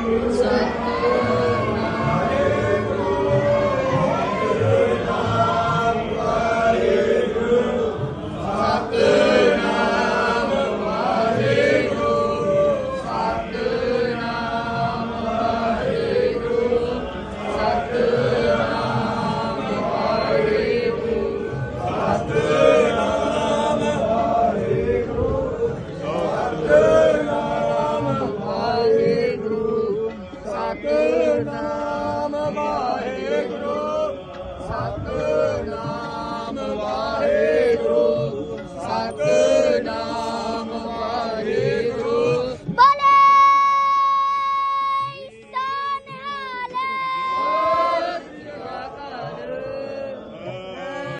Amen. Amen.